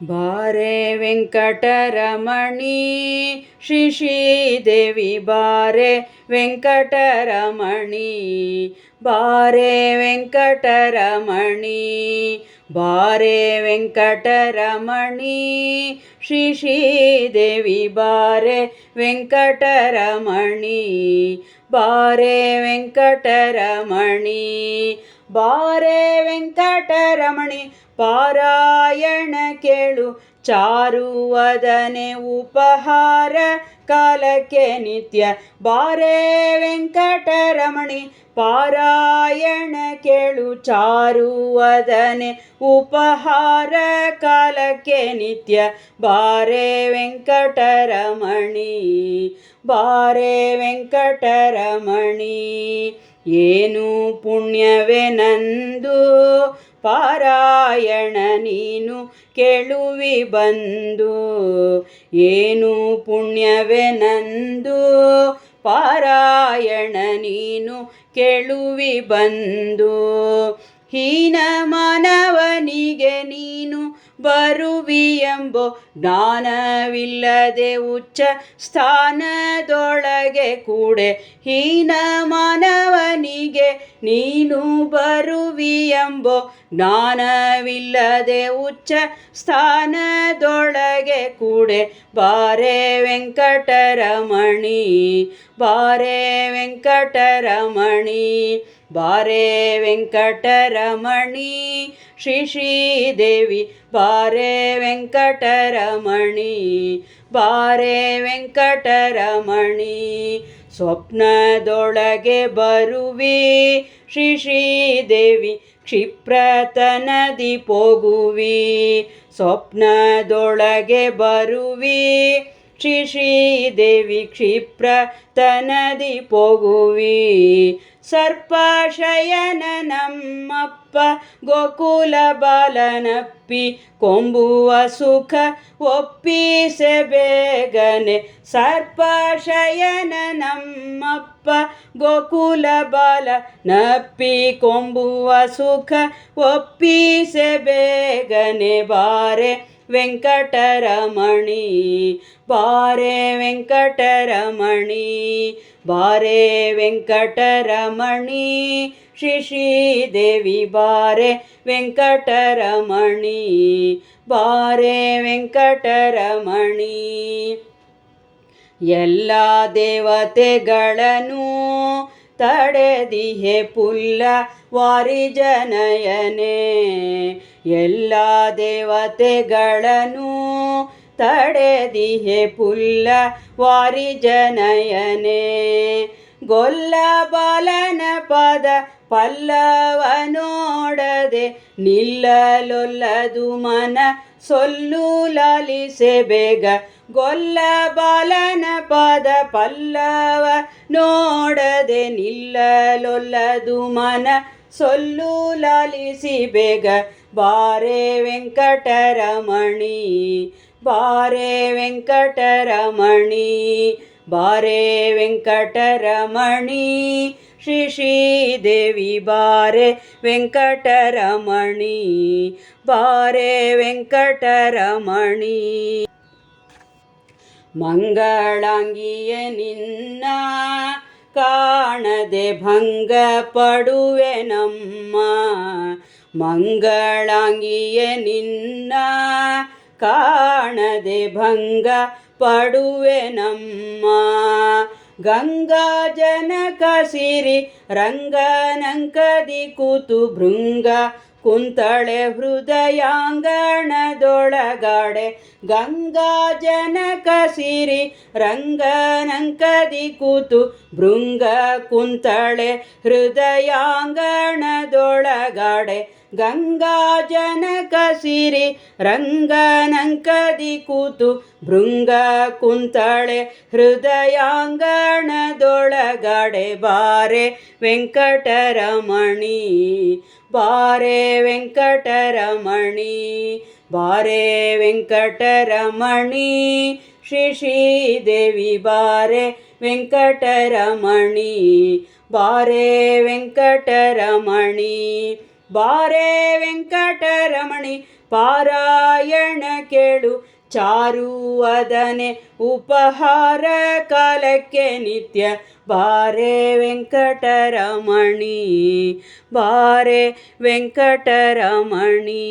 ಬಾರೆ ವೆಂಕಟರಮಣಿ ಶ್ರೀ ಶ್ರೀದೇವಿ ಬಾರೆ ವೆಂಕಟರಮಣಿ ಬಾರೆ ವೆಂಕಟರಮಣಿ ಬಾರೆ ವೆಂಕಟರಮಣಿ ಶ್ರೀ ಶ್ರೀದೇವಿ ಬಾರೆ ವೆಂಕಟರಮಣಿ ಬಾರೆ ವೆಂಕಟರಮಣಿ ಬಾರೆ ವೆಂಕಟರಮಣಿ ಪಾರಾಯಣ ಕೇಳು, ಚಾರುವದನೆ ಉಪಹಾರ ಕಾಲಕ್ಕೆ ನಿತ್ಯ. ಬಾರೆ ವೆಂಕಟರಮಣಿ, ಪಾರಾಯಣ ಕೇಳು, ಚಾರುವದನೆ ಉಪಹಾರ ಕಾಲಕ್ಕೆ ನಿತ್ಯ. ಬಾರೆ ವೆಂಕಟರಮಣಿ ಬಾರೆ ವೆಂಕಟರಮಣಿ, ಏನು ಪುಣ್ಯವೇ ನಂದು ಪಾರಾಯಣ ನೀನು ಕೇಳುವಿ ಬಂದು ಏನು ಪುಣ್ಯವೇ ನಂದು? ಪಾರಾಯಣ ನೀನು ಕೇಳುವಿ ಬಂದು ಹೀನ ಮಾನವನಿಗೆ ನೀನು ಬರುವಿ ಎಂಬೋ ಜ್ಞಾನವಿಲ್ಲದೆ ಉಚ್ಚ ಸ್ಥಾನದೊಳಗೆ ಕೂಡೆ. ಹೀನ ಮಾನವನಿಗೆ ನೀನು ಬರುವಿ ಎಂಬೋ ಜ್ಞಾನವಿಲ್ಲದೆ ಉಚ್ಚ ಸ್ಥಾನದೊಳಗೆ ಕೂಡೆ. ಬಾರೆ ವೆಂಕಟರಮಣಿ ಬಾರೆ ವೆಂಕಟರಮಣಿ ಬಾರೆ ವೆಂಕಟರಮಣಿ ಶ್ರೀ ಶ್ರೀದೇವಿ ಬಾರೆ ವೆಂಕಟರಮಣಿ ಬಾರೆ ವೆಂಕಟರಮಣಿ ಸ್ವಪ್ನದೊಳಗೆ ಬರುವಿ. ಶ್ರೀ ಶ್ರೀದೇವಿ ಕ್ಷಿಪ್ರತನದಿ ಪೋಗುವಿ ಸ್ವಪ್ನದೊಳಗೆ ಬರುವಿ. ಶ್ರೀ ಶ್ರೀದೇವಿ ಕ್ಷಿಪ್ರ ತನದಿ ಪೋಗುವಿ. ಸರ್ಪಾಶಯನ ನಮ್ಮಪ್ಪ, ಗೋಕುಲ ಬಾಲನಪ್ಪಿ, ಕೊಂಬುವ ಸುಖ ಒಪ್ಪಿಸೆ ಬೇಗನೆ ಸರ್ಪಾಶಯನ ನಮ್ಮಪ್ಪ, ಗೋಕುಲ ಬಾಲ ನಪ್ಪಿ ಕೊಂಬುವ ಸುಖ ಒಪ್ಪಿಸೆ ಬೇಗನೆ ಬಾರೆ ವೆಂಕಟರಮಣಿ ಬಾರೆ ವೆಂಕಟರಮಣಿ ಬಾರೆ ವೆಂಕಟರಮಣಿ ಶ್ರೀ ಶ್ರೀದೇವಿ ಬಾರೆ ವೆಂಕಟರಮಣಿ ಬಾರೆ ವೆಂಕಟರಮಣಿ ಎಲ್ಲ ದೇವತೆಗಳನ್ನು ತಡೆದಿಹೆ ಪುಲ್ಲ ವಾರಿಜನಯನೆ ಎಲ್ಲ ದೇವತೆಗಳನ್ನು ತಡೆದಿಹೆ ಪುಲ್ಲ ವಾರಿಜನಯನೆ ಗೊಲ್ಲ ಬಾಲನ ಪದ ಪಲ್ಲವ ನೋಡದೆ ನಿಲ್ಲಲೊಲ್ಲದು ಮನ ಸೊಲ್ಲು ಲಾಲಿಸೆ ಬೇಗ. ಗೊಲ್ಲ ಬಾಲನ ಪದ ಪಲ್ಲವ ನೋಡದೆ ನಿಲ್ಲಲೊಲ್ಲದು ಮನ ಸೊಲ್ಲು ಲಾಲಿಸಿ ಬೇಗ ಬಾರೆ ವೆಂಕಟರಮಣಿ ಬಾರೆ ವೆಂಕಟರಮಣಿ ಬಾರೆ ವೆಂಕಟರಮಣಿ ಶ್ರೀ ಶ್ರೀದೇವಿ ಬಾರೆ ವೆಂಕಟರಮಣಿ ಬಾರೆ ವೆಂಕಟರಮಣಿ ಮಂಗಳಾಂಗಿಯ ನಿನ್ನ ಕಾಣದೆ ಭಂಗ ಪಡುವೆ ನಮ್ಮ ಮಂಗಳಾಂಗಿಯೇ ನಿನ್ನ ಕಾಣದೆ ಭಂಗ ಪಡುವೆ ನಮ್ಮ ಗಂಗಾ ಜನಕ ಸಿರಿ ರಂಗನಂಕದಿ ಕೂತು ಭೃಂಗ ಕುಂತಳೆ ಹೃದಯಾಂಗಣದೊಳಗಾಡೆ ಗಂಗಾ ಜನಕ ಸಿರಿ ರಂಗನಂಕದಿ ಕೂತು ಭೃಂಗ ಕುಂತಳೆ ಹೃದಯಾಂಗಣದೊಳಗಾಡೆ ಗಂಗಾ ಜನಕ ಸಿರಿ ರಂಗನಂಕದಿ ಕೂತು ಭೃಂಗ ಕುಂತಳೆ ಹೃದಯಾಂಗಣದೊಳಗಾಡೆ ಬಾರೆ ವೆಂಕಟರಮಣಿ ಬಾರೆ ವೆಂಕಟರಮಣಿ ಬಾರೆ ವೆಂಕಟರಮಣಿ ಶ್ರೀ ಶ್ರೀದೇವಿ ಬಾರೆ ವೆಂಕಟರಮಣಿ ಬಾರೆ ವೆಂಕಟರಮಣಿ ಬಾರೆ ವೆಂಕಟರಮಣಿ ಪಾರಾಯಣ ಕೇಳು ಚಾರುವದನೆ ಉಪಹಾರ ಕಾಲಕ್ಕೆ ನಿತ್ಯ ಬಾರೆ ವೆಂಕಟರಮಣಿ ಬಾರೆ ವೆಂಕಟರಮಣಿ.